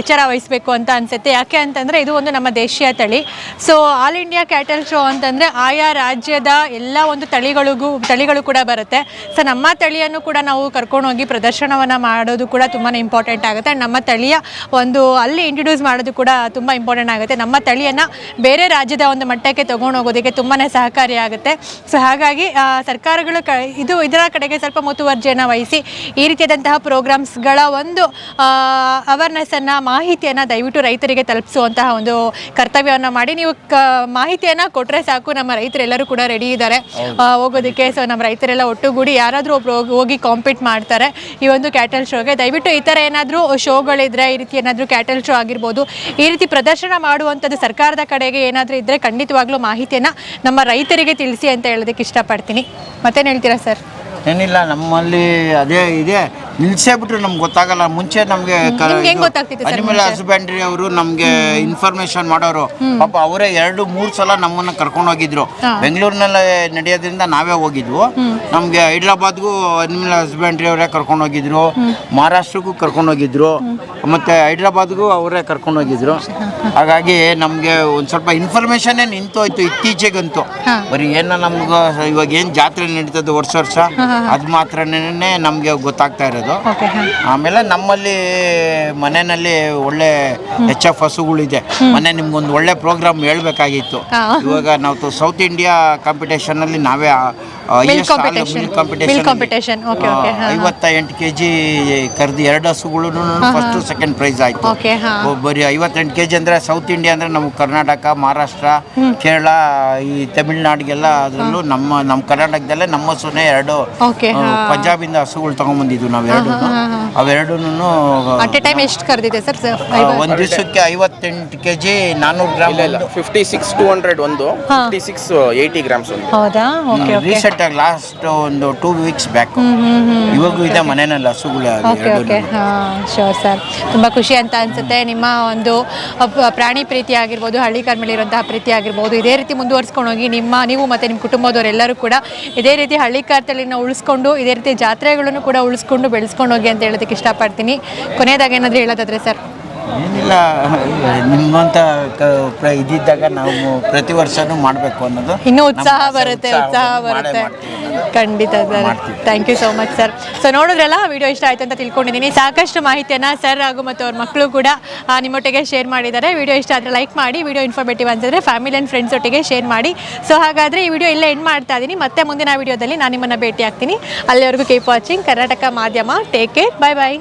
ಎಚ್ಚರ ವಹಿಸಬೇಕು ಅಂತ ಅನ್ಸುತ್ತೆ. ಯಾಕೆ ಅಂತಂದರೆ ಇದು ಒಂದು ನಮ್ಮ ದೇಶೀಯ ತಳಿ. So all India cattle show ಅಂತಂದರೆ ಆಯಾ ರಾಜ್ಯದ ಎಲ್ಲ ಒಂದು ತಳಿಗಳಿಗೂ ತಳಿಗಳು ಕೂಡ ಬರುತ್ತೆ. ಸೊ ನಮ್ಮ ತಳಿಯನ್ನು ಕೂಡ ನಾವು ಕರ್ಕೊಂಡೋಗಿ ಪ್ರದರ್ಶನವನ್ನು ಮಾಡೋದು ಕೂಡ ತುಂಬಾ ಇಂಪಾರ್ಟೆಂಟ್ ಆಗುತ್ತೆ. ನಮ್ಮ ತಳಿಯ ಒಂದು ಅಲ್ಲಿ ಇಂಟ್ರೊಡ್ಯೂಸ್ ಮಾಡೋದು ಕೂಡ ತುಂಬ ಇಂಪಾರ್ಟೆಂಟ್ ಆಗುತ್ತೆ. ನಮ್ಮ ತಳಿಯನ್ನು ಬೇರೆ ರಾಜ್ಯದ ಒಂದು ಮಟ್ಟಕ್ಕೆ ತಗೊಂಡು ಹೋಗೋದಕ್ಕೆ ತುಂಬಾ ಸಹಕಾರಿಯಾಗುತ್ತೆ ಸೊ ಹಾಗಾಗಿ ಸರ್ಕಾರಗಳು ಕ ಇದು ಇದರ ಕಡೆಗೆ ಸ್ವಲ್ಪ ಮುತುವರ್ಜಿಯನ್ನು ವಹಿಸಿ ಈ ರೀತಿಯಾದಂತಹ ಪ್ರೋಗ್ರಾಮ್ಸ್ಗಳ ಒಂದು ಅವೇರ್ನೆಸ್ಸನ್ನು ಮಾಹಿತಿಯನ್ನು ದಯವಿಟ್ಟು ರೈತರಿಗೆ ತಲುಪಿಸುವಂತಹ ಒಂದು ಕರ್ತವ್ಯವನ್ನು ಮಾಡಿ. ನೀವು ಕ ಮಾಹಿತಿಯನ್ನು ಕೊಟ್ಟರೆ ಸಾಕು ನಮ್ಮ ರೈತರೆಲ್ಲರೂ ಕೂಡ ರೆಡಿ ಇದ್ದಾರೆ. ಹೋಗೋದಕ್ಕೆ ಸೊ ನಮ್ಮ ರೈತರೆಲ್ಲ ಒಟ್ಟುಗೂಡಿ ಯಾರಾದರೂ ಒಬ್ರು ಹೋಗಿ- ಕಾಂಪೀಟ್ ಮಾಡ್ತಾರೆ ಈ ಒಂದು ಕ್ಯಾಟಲ್ ಶೋಗೆ ದಯವಿಟ್ಟು ಈ ಥರ ಏನಾದರೂ ಶೋಗಳಿದ್ರೆ ಈ ರೀತಿ ಏನಾದರೂ ಕ್ಯಾಟಲ್ ಶೋ ಆಗಿರ್ಬೋದು ಈ ರೀತಿ ಪ್ರದರ್ಶನ ಮಾಡುವಂಥದ್ದು ಸರ್ಕಾರದ ಕಡೆಗೆ ಏನಾದರೂ ಇದ್ದರೆ ಖಂಡಿತವಾಗ್ಲೂ ಮಾಹಿತಿಯನ್ನು ನಮ್ಮ ರೈತರಿಗೆ ತಿಳಿಸಿ ಅಂತ ಹೇಳೋದಕ್ಕೆ ಇಷ್ಟಪಡ್ತೀನಿ. ಮತ್ತೇನು ಹೇಳ್ತೀರಾ ಸರ್? ಏನಿಲ್ಲ, ನಮ್ಮಲ್ಲಿ ಅದೇ ಇದೆ. ನಿಲ್ಸೇ ಬಿಟ್ರೆ ನಮ್ಗೆ ಗೊತ್ತಾಗಲ್ಲ. ಮುಂಚೆ ನಮಗೆ ನಿಮ್ಗೆ ಹೆಂಗ್ ಗೊತ್ತಾಗ್ತಿತ್ತು sir ಅನಿಮಲ್ ಹಸ್ಬೆಂಡ್ರಿ ಅವರು ನಮಗೆ ಇನ್ಫಾರ್ಮೇಶನ್ ಮಾಡೋರು. ಪಾಪ ಅವರೇ ಎರಡು ಮೂರು ಸಲ ನಮ್ಮನ್ನ ಕರ್ಕೊಂಡು ಹೋಗಿದ್ರು. ಬೆಂಗಳೂರಿನಲ್ಲಿ ನಡೆಯೋದ್ರಿಂದ ನಾವೇ ಹೋಗಿದ್ವು. ನಮಗೆ ಹೈದ್ರಾಬಾದ್ಗೂ ಅನಿಮಲ್ ಹಸ್ಬೆಂಡ್ರಿ ಅವರೇ ಕರ್ಕೊಂಡು ಹೋಗಿದ್ರು. ಮಹಾರಾಷ್ಟ್ರಕ್ಕೂ ಕರ್ಕೊಂಡು ಹೋಗಿದ್ರು. ಮತ್ತೆ ಹೈದ್ರಾಬಾದ್ಗೂ ಅವರೇ ಕರ್ಕೊಂಡು ಹೋಗಿದ್ರು. ಹಾಗಾಗಿ ನಮಗೆ ಒಂದು ಸ್ವಲ್ಪ ಇನ್ಫಾರ್ಮೇಶನ್ನೇ ನಿಂತೋಯ್ತು ಇತ್ತೀಚೆಗಂತೂ. ಬರೀ ಏನ ನಮ್ಗೆ ಇವಾಗ ಏನು ಜಾತ್ರೆ ನಡೀತದೆ ವರ್ಷ ವರ್ಷ ಅದ್ ಮಾತ್ರನೇ ನಮಗೆ ಗೊತ್ತಾಗ್ತಾ ಇರೋದು. ಹಾಂ. ಆಮೇಲೆ ನಮ್ಮಲ್ಲಿ ಮನೆಯಲ್ಲಿ ಒಳ್ಳೆ ಎಚ್ ಎಫ್ ಹಸುಗಳಿದೆ. ಮನೆ ನಿಮ್ಗೊಂದು ಒಳ್ಳೆ ಪ್ರೋಗ್ರಾಮ್ ಹೇಳ್ಬೇಕಾಗಿತ್ತು. ಇವಾಗ ನಾವು ಸೌತ್ ಇಂಡಿಯಾ ಕಾಂಪಿಟೇಷನಲ್ಲಿ ನಾವೇ Okay. ಹಾ, ಹಾ. ಐವತ್ತ ಎಂಟು ಕೆ ಜಿ ಕರೆದು ಎರಡು ಹಸುಗಳು ಫಸ್ಟ್ ಸೆಕೆಂಡ್ ಪ್ರೈಸ್ ಆಯ್ತು. ಓಕೆ ಹಾ. ಬರೀ ಐವತ್ತೆಂಟು ಕೆ ಜಿ ಅಂದರೆ ಸೌತ್ ಇಂಡಿಯಾ ಅಂದ್ರೆ ನಮ್ಮ ಕರ್ನಾಟಕ ಮಹಾರಾಷ್ಟ್ರ ಕೇರಳ ಈ ತಮಿಳ್ನಾಡಿಗೆಲ್ಲ ಅದರಲ್ಲೂ ನಮ್ಮ ನಮ್ಮ ಕರ್ನಾಟಕದಲ್ಲೇ ನಮ್ಮ ಹಸುನೇ ಎರಡು ಓಕೆ ಪಂಜಾಬಿಂದ ಹಸುಗಳು ತಗೊಂಬಂದಿದ್ವು ನಾವು ಎರಡು. ಅವೆರಡೂ ಅಟ್ ಎ ಟೈಮ್ ಎಷ್ಟು ಕರೆದಿದೆ ಸರ್? ಒಂದು ದಿವಸಕ್ಕೆ ಐವತ್ತೆಂಟು ಕೆ ಜಿ ನಾನ್ನೂರು gram fifty six two hundred ಒಂದು ಫಿಫ್ಟಿ ಸಿಕ್ಸ್ ಏಯ್ಟಿ ಗ್ರಾಮ್ಸ್ ಒಂದು. ಹೌದಾ? ಓಕೆ ಓಕೆ ರೀಸೆಂಟ್ ಆಗಿ ಲಾಸ್ಟ್ ಒಂದು ಟೂ ವೀಕ್ಸ್ ಬ್ಯಾಕ್ ಇವಾಗೂ ಇದೆ ಮನೆಯಲ್ಲಿ ಹಸುಗಳು ಓಕೆ ಓಕೆ ಹಾಂ ಶೋರ್ ಸರ್ ತುಂಬ ಖುಷಿ ಅಂತ ಅನಿಸುತ್ತೆ. ನಿಮ್ಮ ಒಂದು ಪ್ರಾಣಿ ಪ್ರೀತಿ ಆಗಿರ್ಬೋದು ಹಳ್ಳಿಕಾರ್ ಮೇಲೆ ಇರುವಂತಹ ಪ್ರೀತಿ ಆಗಿರ್ಬೋದು ಇದೇ ರೀತಿ ಮುಂದುವರ್ಸ್ಕೊಂಡು ಹೋಗಿ ನಿಮ್ಮ ನೀವು ಮತ್ತು ನಿಮ್ಮ ಕುಟುಂಬದವರೆಲ್ಲರೂ ಕೂಡ ಇದೇ ರೀತಿ ಹಳ್ಳಿ ಕಾರ್ತಳಿನ ಉಳಿಸ್ಕೊಂಡು ಇದೇ ರೀತಿ ಜಾತ್ರೆಗಳನ್ನು ಕೂಡ ಉಳಿಸ್ಕೊಂಡು ಬೆಳೆಸ್ಕೊಂಡು ಹೋಗಿ ಅಂತ ಹೇಳೋದಕ್ಕೆ ಇಷ್ಟಪಡ್ತೀನಿ. ಕೊನೆಯದಾಗ ಏನಾದರೂ ಹೇಳೋದಾದ್ರೆ ಸರ್ ಏನಿಲ್ಲ ನಿಮ್ಮಂತ ಇದಿದ್ದಾಗ ನಾವು ಪ್ರತಿ ವರ್ಷನೂ ಮಾಡಬೇಕು ಅನ್ನೋದು. ಇನ್ನೂ ಉತ್ಸಾಹ ಬರುತ್ತೆ ಉತ್ಸಾಹ ಬರುತ್ತೆ. ಖಂಡಿತ sir. Thank you so much sir so ನೋಡಿದ್ರಲ್ಲ ವಿಡಿಯೋ ಇಷ್ಟ ಆಯ್ತು ಅಂತ ತಿಳ್ಕೊಂಡಿದ್ದೀನಿ. ಸಾಕಷ್ಟು ಮಾಹಿತಿಯನ್ನು ಸರ್ ಹಾಗೂ ಮತ್ತು ಅವ್ರ ಮಕ್ಕಳು ಕೂಡ ನಿಮ್ಮೊಟ್ಟಿಗೆ ಶೇರ್ ಮಾಡಿದ್ದಾರೆ. ವಿಡಿಯೋ ಇಷ್ಟ ಆದರೆ ಲೈಕ್ ಮಾಡಿ ವಿಡಿಯೋ ಇನ್ಫಾರ್ಮೇಟಿವ್ ಅನ್ಸಿದ್ರೆ ಫ್ಯಾಮಿಲಿ ಆ್ಯಂಡ್ ಫ್ರೆಂಡ್ಸ್ ಒಟ್ಟಿಗೆ ಶೇರ್ ಮಾಡಿ. ಸೊ ಹಾಗಾದರೆ ಈ ವಿಡಿಯೋ ಇಲ್ಲೇ ಎಂಡ್ ಮಾಡ್ತಾ ಇದ್ದೀನಿ ಮತ್ತೆ ಮುಂದಿನ ವಿಡಿಯೋದಲ್ಲಿ ನಾನು ನಿಮ್ಮನ್ನು ಭೇಟಿ ಆಗ್ತೀನಿ ಅಲ್ಲಿವರೆಗೂ ಕೀಪ್ ವಾಚಿಂಗ್ ಕರ್ನಾಟಕ ಮಾಧ್ಯಮ. ಟೇಕ್ ಕೇರ್ ಬಾಯ್ ಬಾಯ್